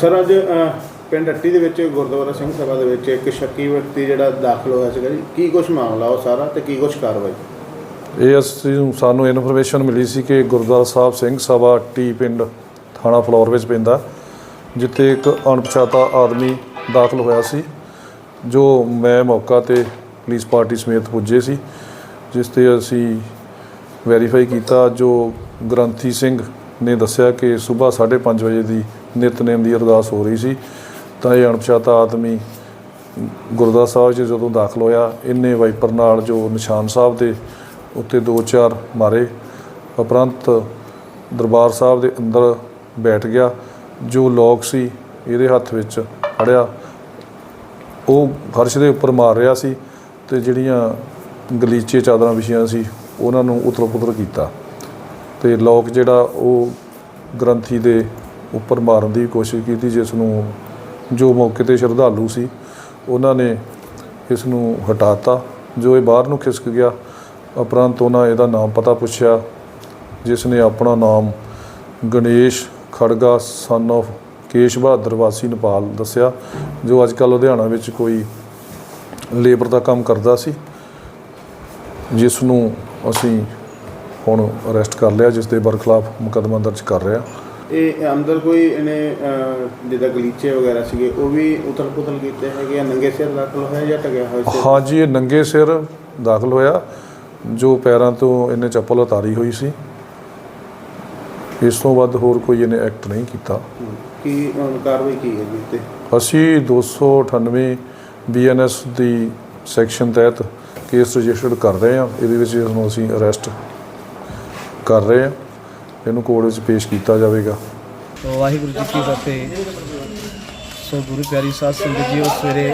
Sir ਅੱਜ ਅ, ਪਿੰਡ ਅੱਟੀ ਦੇ ਵਿੱਚ ਗੁਰਦੁਆਰਾ ਸਿੰਘ ਸਭਾ ਦੇ ਵਿੱਚ ਇੱਕ ਸ਼ੱਕੀ ਵਿਅਕਤੀ ਜਿਹੜਾ ਦਾਖਲ ਹੋਇਆ ਸੀਗਾ ਜੀ। ਕੀ ਕੁਝ ਮਾਮਲਾ ਉਹ ਸਾਰਾ ਤੇ ਕੀ ਕੁਝ ਕਾਰਵਾਈ? ਇਹ ਅਸੀਂ ਸਾਨੂੰ ਇਨਫੋਰਮੇਸ਼ਨ ਮਿਲੀ ਸੀ ਕਿ ਗੁਰਦੁਆਰਾ ਸਾਹਿਬ ਸਿੰਘ ਸਭਾ ਟੀ ਪਿੰਡ ਥਾਣਾ ਫਲੋਰ ਵਿੱਚ ਪੈਂਦਾ ਜਿੱਥੇ ਇੱਕ ਅਣਪਛਾਤਾ ਆਦਮੀ ਦਾਖਲ ਹੋਇਆ ਸੀ ਜੋ ਮੈਂ ਮੌਕਾ ਤੇ ਪੁਲਿਸ ਪਾਰਟੀ ਸਮੇਤ ਪੁੱਜੇ ਸੀ ਜਿਸ ਤੇ ਅਸੀਂ ਵੈਰੀਫਾਈ ਕੀਤਾ। ਜੋ ਗ੍ਰੰਥੀ ਸਿੰਘ ਨੇ ਦੱਸਿਆ ਕਿ ਸਵੇਰ 5:30 ਵਜੇ ਦੀ ਨਿਤਨੇਮ ਦੀ ਅਰਦਾਸ ਹੋ ਰਹੀ ਸੀ, ਤਾਂ ਇਹ ਅਣਪਛਾਤਾ ਆਦਮੀ ਗੁਰਦੁਆਰਾ ਸਾਹਿਬ 'ਚ ਜਦੋਂ ਦਾਖਲ ਹੋਇਆ, ਇੰਨੇ ਵਾਈਪਰ ਨਾਲ ਜੋ ਨਿਸ਼ਾਨ ਸਾਹਿਬ ਦੇ ਉੱਤੇ ਦੋ ਚਾਰ ਮਾਰੇ, ਉਪਰੰਤ ਦਰਬਾਰ ਸਾਹਿਬ ਦੇ ਅੰਦਰ ਬੈਠ ਗਿਆ, ਜੋ ਲੋਕ ਸੀ ਇਹਦੇ ਹੱਥ ਵਿੱਚ ਫੜਿਆ, ਉਹ ਫਰਸ਼ ਦੇ ਉੱਪਰ ਮਾਰ ਰਿਹਾ ਸੀ ਤੇ ਜਿਹੜੀਆਂ ਗਲੀਚੇ ਚਾਦਰਾਂ ਵਿਛੀਆਂ ਸੀ, ਉਹਨਾਂ ਨੂੰ ਉਤਲ ਪੁਤਲ ਕੀਤਾ ਤੇ ਲੋਕ ਜਿਹੜਾ ਉਹ ਗ੍ਰੰਥੀ ਦੇ ਉੱਪਰ ਮਾਰਨ ਦੀ ਕੋਸ਼ਿਸ਼ ਕੀਤੀ, ਜਿਸ ਨੂੰ ਜੋ ਮੌਕੇ ਤੇ ਸ਼ਰਧਾਲੂ ਸੀ, ਉਹਨਾਂ ਨੇ ਇਸ ਨੂੰ ਹਟਾਤਾ, ਜੋ ਇਹ ਬਾਹਰ ਨੂੰ ਖਿਸਕ ਗਿਆ, ਉਪਰੰਤ ਉਹਨਾਂ ਇਹਦਾ ਨਾਮ ਪਤਾ ਪੁੱਛਿਆ, ਜਿਸ ਨੇ ਆਪਣਾ ਨਾਮ ਗਣੇਸ਼ ਖੜਗਾ ਸਨ of ਕੇਸ਼ ਬਹਾਦਰ ਵਾਸੀ ਨੇਪਾਲ ਦੱਸਿਆ, ਜੋ ਅੱਜ ਕੱਲ੍ਹ ਲੁਧਿਆਣਾ ਵਿੱਚ ਕੋਈ ਲੇਬਰ ਦਾ ਕੰਮ ਕਰਦਾ ਸੀ, ਜਿਸ ਨੂੰ ਅਸੀਂ ਹੁਣ ਅਰੈਸਟ ਕਰ ਲਿਆ, ਜਿਸ ਦੇ ਬਰਖਲਾਫ ਮੁਕੱਦਮਾ ਦਰਜ ਕਰ ਰਿਹਾ ਇਹ ਅੰਦਰ ਕੋਈ ਇਹਨੇ ਅ, ਜਿੱਦਾਂ ਗਲੀਚੇ ਵਗੈਰਾ ਸੀਗੇ ਉਹ ਵੀ ਉਤਲ ਪੁਤਲ ਕੀਤੇ ਹੈਗੇ ਆ? ਨੰਗੇ ਸਿਰ ਦਾਖਲ ਹੋਇਆ ਜਾਂ ਟਕਿਆ ਹੋਇਆ ਸੀ? ਹਾਂਜੀ ਇਹ ਨੰਗੇ ਸਿਰ ਦਾਖਲ ਹੋਇਆ ਜੋ ਪੈਰਾਂ ਤੋਂ ਇਹਨੇ ਚੱਪਲ ਉਤਾਰੀ ਹੋਈ ਸੀ। ਇਸ ਤੋਂ ਵੱਧ ਹੋਰ ਕੋਈ ਇਹਨੇ ਐਕਟ ਨਹੀਂ ਕੀਤਾ। ਕੀ ਹੁਣ ਕਾਰਵਾਈ ਕੀ ਹੈ ਜੀ ਤੇ ਅਸੀਂ 298 ਬੀਐਨਐਸ ਦੀ ਸੈਕਸ਼ਨ ਤਹਿਤ ਕੇਸ ਰਜਿਸਟਰਡ ਕਰ ਰਹੇ ਹਾਂ। ਇਹਦੇ ਵਿੱਚ ਇਸ ਨੂੰ ਅਸੀਂ ਅਰੈਸਟ ਕਰ ਰਹੇ ਹਾਂ। ਇਹਨੂੰ ਕੋਰਟ ਵਿੱਚ ਪੇਸ਼ ਕੀਤਾ ਜਾਵੇਗਾ। ਵਾਹਿਗੁਰੂ ਜੀ ਕੀ ਫਤਿਹ। ਸੋ ਗੁਰੂ ਪਿਆਰੀ ਸਾਧ ਸੰਗਤ ਜੀ ਉਹ ਸਵੇਰੇ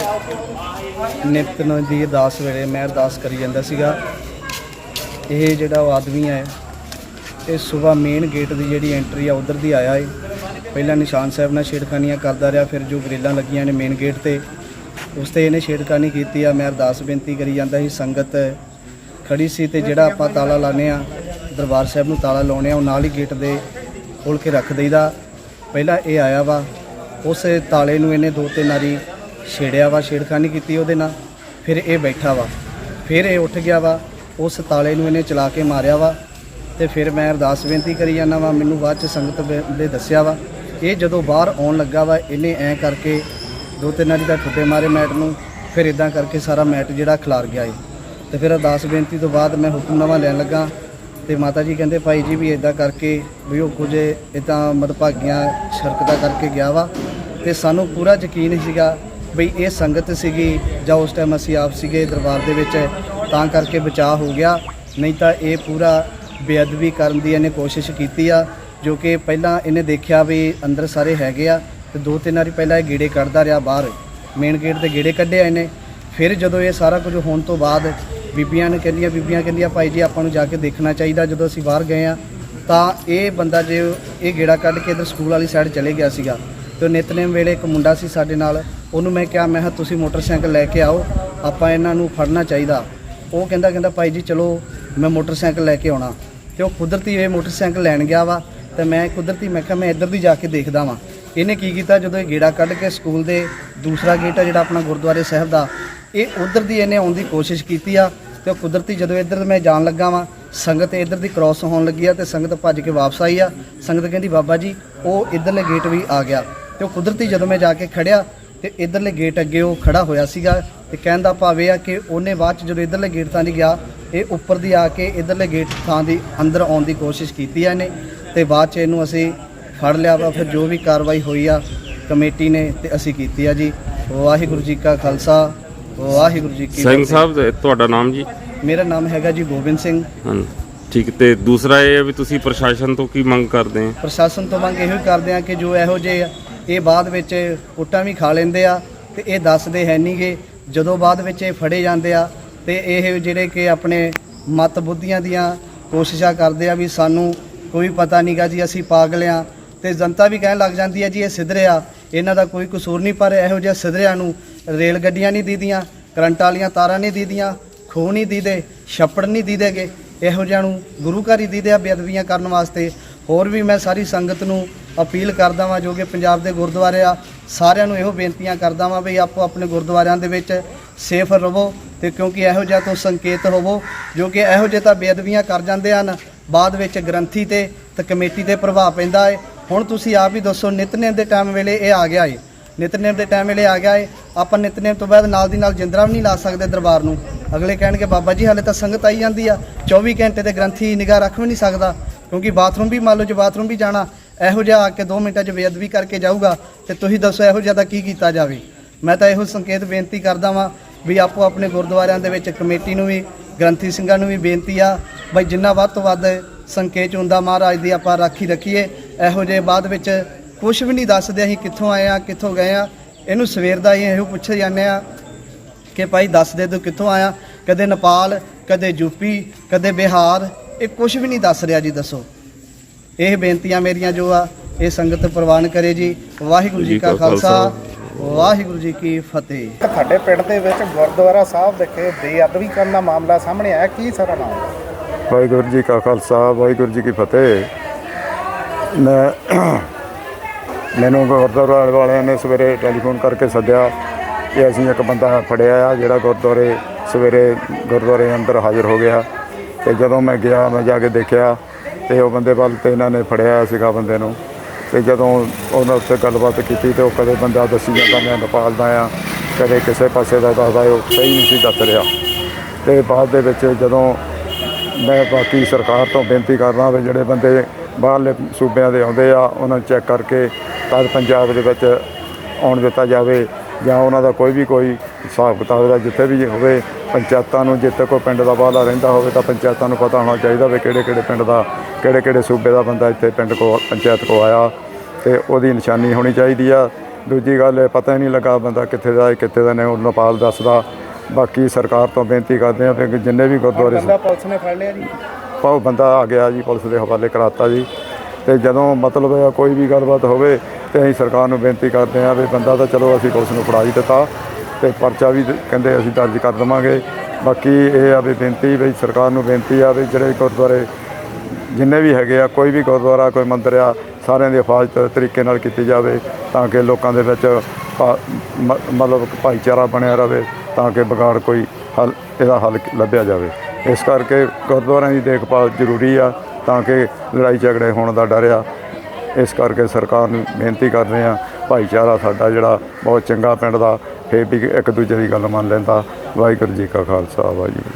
ਨਿਤਨ ਦੀ ਅਰਦਾਸ ਵੇਲੇ ਮੈਂ ਅਰਦਾਸ ਕਰੀ ਜਾਂਦਾ ਸੀਗਾ। ਇਹ ਜਿਹੜਾ ਉਹ ਆਦਮੀ ਹੈ, ਇਹ ਸਵੇਰ ਮੇਨ ਗੇਟ ਦੀ ਜਿਹੜੀ ਐਂਟਰੀ ਆ, ਉਧਰ ਦੀ ਆਇਆ ਹੈ ਪਹਿਲਾਂ ਨਿਸ਼ਾਨ ਸਾਹਿਬ ਨਾਲ ਛੇੜਖਾਨੀਆਂ ਕਰਦਾ ਰਿਹਾ, ਫਿਰ ਜੋ ਗ੍ਰਿਲਾਂ ਲੱਗੀਆਂ ਨੇ ਮੇਨ ਗੇਟ ਤੇ, ਉਸ ਤੇ ਇਹਨੇ ਛੇੜਖਾਨੀ ਕੀਤੀ ਆ। ਮੈਂ ਅਰਦਾਸ ਬੇਨਤੀ ਕਰੀ ਜਾਂਦਾ ਸੀ, ਸੰਗਤ ਖੜੀ ਸੀ ਤੇ ਜਿਹੜਾ ਆਪਾਂ ਤਾਲਾ ਲਾਣੇ ਆ ਦਰਬਾਰ ਸਾਹਿਬ ਨੂੰ ਤਾਲਾ ਲਾਉਣੇ ਆ, ਉਹ ਨਾਲ ਹੀ ਗੇਟ ਦੇ ਖੋਲ ਕੇ ਰੱਖ ਦਈਦਾ। ਪਹਿਲਾਂ ਇਹ ਆਇਆ ਵਾ, ਉਸ ਤਾਲੇ ਨੂੰ ਇਹਨੇ ਦੋ ਤਿੰਨ ਵਾਰੀ ਛੇੜਿਆ ਵਾ, ਛੇੜਖਾਨੀ ਕੀਤੀ ਉਹਦੇ ਨਾਲ, ਫਿਰ ਇਹ ਬੈਠਾ ਵਾ। ਫਿਰ ਇਹ ਉੱਠ ਗਿਆ ਵਾ, ਉਸ ਤਾਲੇ ਨੂੰ ਇਹਨੇ ਚਲਾ ਕੇ ਮਾਰਿਆ ਵਾ, ਤੇ ਫਿਰ ਮੈਂ ਅਰਦਾਸ ਬੇਨਤੀ ਕਰੀ ਜਾਂਦਾ ਵਾ, ਮੈਨੂੰ ਬਾਅਦ ਚ ਸੰਗਤ ਦੇ ਦੱਸਿਆ ਵਾ, ਇਹ ਜਦੋਂ ਬਾਹਰ ਆਉਣ ਲੱਗਾ ਵਾ, ਇਹਨੇ ਐਂ ਕਰਕੇ ਦੋ ਤਿੰਨ ਵਾਰੀ ਦਾ ਠੁੱਟੇ ਮਾਰੇ ਮੈਟ ਨੂੰ, ਫਿਰ ਇਦਾਂ ਕਰਕੇ ਸਾਰਾ ਮੈਟ ਜਿਹੜਾ ਖਿਲਾਰ ਗਿਆ ਏ। ਤੇ ਫਿਰ ਅਰਦਾਸ ਬੇਨਤੀ ਤੋਂ ਬਾਅਦ ਮੈਂ ਹੁਕਮਨਾਮਾ ਲੈਣ ਲੱਗਾ ਤੇ ਮਾਤਾ ਜੀ ਕਹਿੰਦੇ ਭਾਈ ਜੀ ਵੀ ਇਦਾਂ ਕਰਕੇ ਵੀ ਉਹ ਕੁਝ ਇਦਾਂ ਮਦਭਾਗੀਆਂ ਸ਼ਰਕਤਾਂ ਕਰਕੇ ਗਿਆ ਵਾ। ਤੇ ਸਾਨੂੰ ਪੂਰਾ ਯਕੀਨ ਸੀਗਾ ਵੀ ਇਹ ਸੰਗਤ ਸੀਗੀ ਜਾਂ ਉਸ ਟਾਈਮ ਅਸੀਂ ਆਪ ਸੀਗੇ ਦਰਬਾਰ ਦੇ ਵਿੱਚ, ਤਾਂ ਕਰਕੇ ਬਚਾਅ ਹੋ ਗਿਆ। ਨਹੀਂ ਤਾਂ ਇਹ ਪੂਰਾ ਬੇਅਦਬੀ ਕਰਨ ਦੀ ਇਹਨੇ ਕੋਸ਼ਿਸ਼ ਕੀਤੀ ਆ, ਜੋ ਕਿ ਪਹਿਲਾਂ ਇਹਨੇ ਦੇਖਿਆ ਵੀ ਅੰਦਰ ਸਾਰੇ ਹੈਗੇ ਆ ਤੇ ਦੋ ਤਿੰਨ ਵਾਰੀ ਪਹਿਲਾਂ ਇਹ ਗੇੜੇ ਕੱਢਦਾ ਰਿਹਾ ਬਾਹਰ। ਮੇਨ ਗੇਟ ਤੇ ਗੇੜੇ ਕੱਢਿਆ ਇਹਨੇ। ਫਿਰ ਜਦੋਂ ਇਹ ਸਾਰਾ ਕੁਝ ਹੋਣ ਤੋਂ ਬਾਅਦ ਬੀਬੀਆਂ ਨੇ ਕਹਿੰਦੀਆਂ, ਬੀਬੀਆਂ ਕਹਿੰਦੀਆਂ, ਭਾਈ ਜੀ, ਆਪਾਂ ਨੂੰ ਜਾ ਕੇ ਦੇਖਣਾ ਚਾਹੀਦਾ। ਜਦੋਂ ਅਸੀਂ ਬਾਹਰ ਗਏ ਆ ਤਾਂ ਇਹ ਬੰਦਾ ਜੇ ਇਹ ਗੇੜਾ ਕੱਢ ਕੇ ਇਧਰ ਸਕੂਲ ਵਾਲੀ ਸਾਈਡ ਚਲੇ ਗਿਆ ਸੀਗਾ ਤੇ ਨਿਤਨੇਮ ਵੇਲੇ ਇੱਕ ਮੁੰਡਾ ਸੀ ਸਾਡੇ ਨਾਲ, ਉਹਨੂੰ ਮੈਂ ਕਿਹਾ ਮੈਂ ਕਿਹਾ, ਤੁਸੀਂ ਮੋਟਰਸਾਈਕਲ ਲੈ ਕੇ ਆਓ, ਆਪਾਂ ਇਹਨਾਂ ਨੂੰ ਫੜਨਾ ਚਾਹੀਦਾ। ਉਹ ਕਹਿੰਦਾ ਕਹਿੰਦਾ, ਭਾਈ ਜੀ, ਚਲੋ, ਮੈਂ ਮੋਟਰਸਾਈਕਲ ਲੈ ਕੇ ਆਉਣਾ। ਤੇ ਉਹ ਕੁਦਰਤੀ ਇਹ ਮੋਟਰਸਾਈਕਲ ਲੈਣ ਗਿਆ ਵਾ ਤੇ ਮੈਂ ਕੁਦਰਤੀ, ਮੈਂ ਕਿਹਾ, ਮੈਂ ਇੱਧਰ ਦੀ ਜਾ ਕੇ ਦੇਖਦਾ ਵਾਂ। ਇਹਨੇ ਕੀ ਕੀਤਾ, ਜਦੋਂ ਇਹ ਗੇੜਾ ਕੱਢ ਕੇ ਸਕੂਲ ਦੇ ਦੂਸਰਾ ਗੇਟ ਆ ਜਿਹੜਾ ਆਪਣਾ ਗੁਰਦੁਆਰੇ ਸਾਹਿਬ ਦਾ, ਇਹ ਉਧਰ ਦੀ ਇਹਨੇ ਆਉਣ ਦੀ ਕੋਸ਼ਿਸ਼ ਕੀਤੀ ਆ। ਤੇ ਉਹ ਕੁਦਰਤੀ ਜਦੋਂ ਇੱਧਰ ਮੈਂ ਜਾਣ ਲੱਗਾ ਵਾਂ, ਸੰਗਤ ਇੱਧਰ ਦੀ ਕ੍ਰਾਸ ਹੋਣ ਲੱਗੀ ਆ ਤੇ ਸੰਗਤ ਭੱਜ ਕੇ ਵਾਪਸ ਆਈ ਆ। ਸੰਗਤ ਕਹਿੰਦੀ, ਬਾਬਾ ਜੀ, ਉਹ ਇੱਧਰਲੇ ਗੇਟ ਵੀ ਆ ਗਿਆ। ਤੇ ਉਹ ਕੁਦਰਤੀ ਜਦੋਂ ਮੈਂ ਜਾ ਕੇ ਖੜਿਆ ਤੇ ਇੱਧਰਲੇ ਗੇਟ ਅੱਗੇ ਉਹ ਖੜਾ ਹੋਇਆ ਸੀਗਾ ਤੇ ਕਹਿਣ ਦਾ ਭਾਵ ਇਹ ਆ ਕਿ ਉਹਨੇ ਬਾਅਦ ਚ ਜਦੋਂ ਇੱਧਰਲੇ ਗੇਟ ਥਾਂ ਨਹੀਂ ਗਿਆ, ਇਹ ਉੱਪਰ ਦੀ ਆ ਕੇ ਇੱਧਰਲੇ ਗੇਟ ਥਾਂ ਦੀ ਅੰਦਰ ਆਉਣ ਦੀ ਕੋਸ਼ਿਸ਼ ਕੀਤੀ ਆ ਇਹਨੇ ਤੇ ਬਾਅਦ ਚ ਇਹਨੂੰ ਅਸੀਂ ਫੜ ਲਿਆ ਵਾ, ਫਿਰ ਜੋ ਵੀ ਕਾਰਵਾਈ ਹੋਈ ਆ ਕਮੇਟੀ ਨੇ ਤੇ ਅਸੀਂ ਕੀਤੀ ਆ ਜੀ। ਵਾਹਿਗੁਰੂ ਜੀ ਕਾ ਖਾਲਸਾ। ਵਾਹਿਗੁਰੂ ਜੀ ਕੀ ਸਿੰਘ ਸਾਹਿਬ ਤੇ ਤੁਹਾਡਾ ਨਾਮ ਜੀ? ਮੇਰਾ ਨਾਮ ਹੈਗਾ ਜੀ ਗੋਬਿੰਦ ਸਿੰਘ। ਹਾਂ ਠੀਕ ਤੇ ਦੂਸਰਾ ਇਹ ਹੈ ਵੀ ਤੁਸੀਂ ਪ੍ਰਸ਼ਾਸਨ ਤੋਂ ਕੀ ਮੰਗ ਕਰਦੇ ਆ? ਪ੍ਰਸ਼ਾਸਨ ਤੋਂ ਮੰਗ ਇਹੋ ਕਰਦੇ ਆ ਕਿ ਜੋ ਇਹੋ ਆ, ਇਹ ਬਾਅਦ ਵਿੱਚ ਕੁੱਟਾਂ ਵੀ ਖਾ ਲੈਂਦੇ ਆ ਤੇ ਇਹ ਦੱਸਦੇ ਹੈ ਨਹੀਂਗੇ ਜਦੋਂ ਬਾਅਦ ਵਿੱਚ ਇਹ ਫੜੇ ਜਾਂਦੇ ਆ ਤੇ ਇਹ ਜਿਹੜੇ ਕਿ ਆਪਣੇ ਮਤ ਬੁੱਧੀਆਂ ਦੀਆਂ ਕੋਸ਼ਿਸ਼ਾਂ ਕਰਦੇ ਆ ਵੀ ਸਾਨੂੰ ਕੋਈ ਪਤਾ ਨਹੀਂਗਾ ਜੀ ਅਸੀਂ ਪਾਗਲ ਆ ਤੇ ਜਨਤਾ ਵੀ ਕਹਿਣ ਲੱਗ ਜਾਂਦੀ ਹੈ ਜੀ ਇਹ ਸਿੱਧਰੇ ਆ। ਇਹਨਾਂ ਦਾ ਕੋਈ ਕਸੂਰ ਨਹੀਂ ਪਰ ਇਹੋ ਜਿਹੇ ਸਿੱਧਰਿਆਂ ਨੂੰ ਰੇਲ ਗੱਡੀਆਂ ਨਹੀਂ ਦੀਦੀਆਂ, ਕਰੰਟ ਵਾਲੀਆਂ ਤਾਰਾਂ ਨਹੀਂ ਦੀਦੀਆਂ, ਖੂਹ ਨਹੀਂ ਦੀਦੇ, ਛੱਪੜ ਨਹੀਂ ਦੀਦੇਗੇ। ਇਹੋ ਜਿਹਾ ਨੂੰ ਗੁਰੂ ਘਰ ਹੀ ਦੀਦੇ ਆ ਬੇਅਦਬੀਆਂ ਕਰਨ ਵਾਸਤੇ। ਹੋਰ ਵੀ ਮੈਂ ਸਾਰੀ ਸੰਗਤ ਨੂੰ ਅਪੀਲ ਕਰਦਾ ਵਾਂ, ਜੋ ਕਿ ਪੰਜਾਬ ਦੇ ਗੁਰਦੁਆਰੇ ਆ, ਸਾਰਿਆਂ ਨੂੰ ਇਹੋ ਬੇਨਤੀਆਂ ਕਰਦਾ ਵਾਂ ਵੀ ਆਪੋ ਆਪਣੇ ਗੁਰਦੁਆਰਿਆਂ ਦੇ ਵਿੱਚ ਸੇਫ ਰਹੋ ਤੇ ਕਿਉਂਕਿ ਇਹੋ ਜਿਹਾ ਤੋਂ ਸੰਕੇਤ ਹੋਵੋ, ਜੋ ਕਿ ਇਹੋ ਜਿਹੇ ਤਾਂ ਬੇਅਦਬੀਆਂ ਕਰ ਜਾਂਦੇ ਹਨ, ਬਾਅਦ ਵਿੱਚ ਗ੍ਰੰਥੀ ਤੇ ਤੇ ਕਮੇਟੀ ਤੇ ਪ੍ਰਭਾਵ ਪੈਂਦਾ ਹੈ ਹੁਣ ਤੁਸੀਂ ਆਪ ਹੀ ਦੱਸੋ ਨਿਤਨੇਮ ਦੇ ਟਾਈਮ ਵੇਲੇ ਇਹ ਆ ਗਿਆ ਏ। ਨਿਤਨੇਮ ਦੇ ਟਾਈਮ ਵੇਲੇ ਆ ਗਿਆ ਏ। ਆਪਾਂ ਨਿਤਨੇਮ ਤੋਂ ਬਾਅਦ ਨਾਲ ਦੀ ਨਾਲ ਜਿੰਦਰਾ ਵੀ ਨਹੀਂ ਲਾ ਸਕਦੇ ਦਰਬਾਰ ਨੂੰ। ਅਗਲੇ ਕਹਿਣਗੇ, ਬਾਬਾ ਜੀ, ਹਾਲੇ ਤਾਂ ਸੰਗਤ ਆਈ ਜਾਂਦੀ ਆ। 24 ਘੰਟੇ ਤੇ ਗ੍ਰੰਥੀ ਨਿਗਾਹ ਰੱਖ ਵੀ ਨਹੀਂ ਸਕਦਾ। ਕਿਉਂਕਿ ਬਾਥਰੂਮ ਵੀ, ਮੰਨ ਲਓ ਜੇ ਬਾਥਰੂਮ ਵੀ ਜਾਣਾ, ਇਹੋ ਜਿਹਾ ਆ ਕੇ 2 ਮਿੰਟਾਂ 'ਚ ਬੇਅਦਬੀ ਕਰਕੇ ਜਾਊਗਾ ਤੇ ਤੁਸੀਂ ਦੱਸੋ ਇਹੋ ਜਿਹਾ ਦਾ ਕੀ ਕੀਤਾ ਜਾਵੇ? ਮੈਂ ਤਾਂ ਇਹੋ ਸੰਕੇਤ ਬੇਨਤੀ ਕਰਦਾ ਵਾਂ ਵੀ ਆਪੋ ਆਪਣੇ ਗੁਰਦੁਆਰਿਆਂ ਦੇ ਵਿੱਚ ਕਮੇਟੀ ਨੂੰ ਵੀ, ਗ੍ਰੰਥੀ ਸਿੰਘਾਂ ਨੂੰ ਵੀ ਬੇਨਤੀ ਆ ਬਈ ਜਿੰਨਾ ਵੱਧ ਤੋਂ ਵੱਧ ਸੰਕੇਤ ਹੁੰਦਾ ਮਹਾਰਾਜ ਦੀ ਆਪਾਂ ਰਾਖੀ ਰੱਖੀਏ, ਇਹੋ ਜਿਹੇ ਬਾਅਦ ਵਿੱਚ ਕੁਝ ਵੀ ਨਹੀਂ ਦੱਸਦੇ ਅਸੀਂ ਕਿੱਥੋਂ ਆਏ ਆ ਕਿੱਥੋਂ ਗਏ ਆ ਇਹਨੂੰ ਸਵੇਰ ਦਾ ਹੀ ਇਹੋ ਪੁੱਛੇ ਜਾਂਦੇ ਆ ਕਿ ਭਾਈ ਦੱਸ ਦੇ ਤੂੰ ਕਿੱਥੋਂ ਆਇਆ? ਕਦੇ ਨੇਪਾਲ ਕਦੇ ਯੂਪੀ ਕਦੇ ਬਿਹਾਰ ਇਹ ਕੁਝ ਵੀ ਨਹੀਂ ਦੱਸ ਰਿਹਾ ਜੀ ਦੱਸੋ। ਇਹ ਬੇਨਤੀਆਂ ਮੇਰੀਆਂ ਜੋ ਆ ਇਹ ਸੰਗਤ ਪ੍ਰਵਾਨ ਕਰੇ ਜੀ। ਵਾਹਿਗੁਰੂ ਜੀ ਕਾ ਖਾਲਸਾ ਵਾਹਿਗੁਰੂ ਜੀ ਕੀ ਫਤਿਹ। ਤੁਹਾਡੇ ਪਿੰਡ ਦੇ ਵਿੱਚ ਗੁਰਦੁਆਰਾ ਸਾਹਿਬ ਵਿਖੇ ਬੇਅਦਬੀ ਕਰਨ ਦਾ ਮਾਮਲਾ ਸਾਹਮਣੇ ਆਇਆ। ਕੀ ਸਾਰਾ ਮਾਮਲਾ ਵਾਹਿਗੁਰੂ ਜੀ ਕਾ ਖਾਲਸਾ ਵਾਹਿਗੁਰੂ ਜੀ ਕੀ ਫਤਿਹ। ਮੈਂ ਮੈਨੂੰ ਗੁਰਦੁਆਰਾ ਵਾਲਿਆਂ ਨੇ ਸਵੇਰੇ ਟੈਲੀਫੋਨ ਕਰਕੇ ਸੱਦਿਆ ਕਿ ਅਸੀਂ ਇੱਕ ਬੰਦਾ ਫੜਿਆ ਆ ਜਿਹੜਾ ਗੁਰਦੁਆਰੇ ਸਵੇਰੇ ਗੁਰਦੁਆਰੇ ਅੰਦਰ ਹਾਜ਼ਰ ਹੋ ਗਿਆ। ਤੇ ਜਦੋਂ ਮੈਂ ਗਿਆ, ਮੈਂ ਜਾ ਕੇ ਦੇਖਿਆ ਤੇ ਉਹ ਬੰਦੇ ਵੱਲ ਤੇ ਇਹਨਾਂ ਨੇ ਫੜਿਆ ਸੀਗਾ ਬੰਦੇ ਨੂੰ। ਤੇ ਜਦੋਂ ਉਹਨਾਂ ਉੱਤੇ ਗੱਲਬਾਤ ਕੀਤੀ ਤੇ ਉਹ ਕਦੇ ਬੰਦਾ ਦੱਸੀ ਜਾਂਦਾ, ਮੈਂ ਨੇਪਾਲ ਦਾ ਆ, ਕਦੇ ਕਿਸੇ ਪਾਸੇ ਦਾ ਦੱਸਦਾ ਉਹ ਸਹੀ ਨਹੀਂ ਸੀ ਦੱਸ ਰਿਹਾ। ਤੇ ਬਾਅਦ ਦੇ ਵਿੱਚ ਜਦੋਂ ਮੈਂ ਬਾਕੀ ਸਰਕਾਰ ਤੋਂ ਬੇਨਤੀ ਕਰਦਾ ਵੀ ਜਿਹੜੇ ਬੰਦੇ ਬਾਹਰਲੇ ਸੂਬਿਆਂ ਦੇ ਆਉਂਦੇ ਆ, ਉਹਨਾਂ ਨੂੰ ਚੈੱਕ ਕਰਕੇ ਤਦ ਪੰਜਾਬ ਦੇ ਵਿੱਚ ਆਉਣ ਦਿੱਤਾ ਜਾਵੇ ਜਾਂ ਉਹਨਾਂ ਦਾ ਕੋਈ ਵੀ ਕੋਈ ਹਿਸਾਬ ਕਿਤਾਬ ਦਾ ਜਿੱਥੇ ਵੀ ਹੋਵੇ, ਪੰਚਾਇਤਾਂ ਨੂੰ ਜਿੱਥੇ ਕੋਈ ਪਿੰਡ ਦਾ ਬਾਹਲਾ ਰਹਿੰਦਾ ਹੋਵੇ ਤਾਂ ਪੰਚਾਇਤਾਂ ਨੂੰ ਪਤਾ ਹੋਣਾ ਚਾਹੀਦਾ ਵੀ ਕਿਹੜੇ ਕਿਹੜੇ ਪਿੰਡ ਦਾ, ਕਿਹੜੇ ਕਿਹੜੇ ਸੂਬੇ ਦਾ ਬੰਦਾ ਇੱਥੇ ਪਿੰਡ ਕੋ ਪੰਚਾਇਤ ਕੋ ਆਇਆ ਤੇ ਉਹਦੀ ਨਿਸ਼ਾਨੀ ਹੋਣੀ ਚਾਹੀਦੀ ਆ। ਦੂਜੀ ਗੱਲ ਇਹ ਪਤਾ ਹੀ ਨਹੀਂ ਲੱਗਾ ਬੰਦਾ ਕਿੱਥੇ ਦਾ ਹੈ, ਕਿੱਥੇ ਦਾ ਨਹੀਂ, ਉਹ ਨੇਪਾਲ ਦੱਸਦਾ। ਬਾਕੀ ਸਰਕਾਰ ਤੋਂ ਬੇਨਤੀ ਕਰਦੇ ਆ ਕਿ ਜਿੰਨੇ ਵੀ ਗੁਰਦੁਆਰੇ ਬੰਦਾ ਪੁਲਿਸ ਨੇ ਫੜ ਲਿਆ ਜੀ। ਉਹ ਬੰਦਾ ਆ ਗਿਆ ਜੀ, ਪੁਲਿਸ ਦੇ ਹਵਾਲੇ ਕਰਾਤਾ ਜੀ। ਤੇ ਜਦੋਂ ਮਤਲਬ ਕੋਈ ਵੀ ਗੱਲਬਾਤ ਹੋਵੇ, ਤੇ ਅਸੀਂ ਸਰਕਾਰ ਨੂੰ ਬੇਨਤੀ ਕਰਦੇ ਹਾਂ ਵੀ ਬੰਦਾ ਤਾਂ ਚਲੋ ਅਸੀਂ ਪੁਲਿਸ ਨੂੰ ਫੜਾ ਹੀ ਦਿੱਤਾ, ਤੇ ਪਰਚਾ ਵੀ ਕਹਿੰਦੇ ਅਸੀਂ ਦਰਜ ਕਰ ਦੇਵਾਂਗੇ। ਬਾਕੀ ਇਹ ਆ ਵੀ ਬੇਨਤੀ ਵੀ ਸਰਕਾਰ ਨੂੰ ਬੇਨਤੀ ਆ ਵੀ ਜਿਹੜੇ ਗੁਰਦੁਆਰੇ ਜਿੰਨੇ ਵੀ ਹੈਗੇ ਆ, ਕੋਈ ਵੀ ਗੁਰਦੁਆਰਾ, ਕੋਈ ਮੰਦਿਰ ਆ, ਸਾਰਿਆਂ ਦੀ ਹਿਫਾਜ਼ਤ ਤਰੀਕੇ ਨਾਲ ਕੀਤੀ ਜਾਵੇ ਤਾਂ ਕਿ ਲੋਕਾਂ ਦੇ ਵਿੱਚ ਮ- ਮਤਲਬ ਭਾਈਚਾਰਾ ਬਣਿਆ ਰਹੇ, ਤਾਂ ਕਿ ਵਿਗਾੜ ਕੋਈ ਹੱਲ, ਇਹਦਾ ਹੱਲ ਲੱਭਿਆ ਜਾਵੇ। ਇਸ ਕਰਕੇ ਗੁਰਦੁਆਰਿਆਂ ਦੀ ਦੇਖਭਾਲ ਜ਼ਰੂਰੀ ਆ ਤਾਂ ਕਿ ਲੜਾਈ ਝਗੜੇ ਹੋਣ ਦਾ ਡਰ ਆ। ਇਸ ਕਰਕੇ ਸਰਕਾਰ ਨੂੰ ਬੇਨਤੀ ਕਰਦੇ ਆ, ਭਾਈਚਾਰਾ ਸਾਡਾ ਜਿਹੜਾ ਬਹੁਤ ਚੰਗਾ ਪਿੰਡ ਦਾ, ਫੇਰ ਵੀ ਇੱਕ ਦੂਜੇ ਦੀ ਗੱਲ ਮੰਨ ਲੈਂਦਾ। ਵਾਹਿਗੁਰੂ ਜੀ ਕਾ ਖਾਲਸਾ, ਵਾਹਿਗੁਰੂ ਜੀ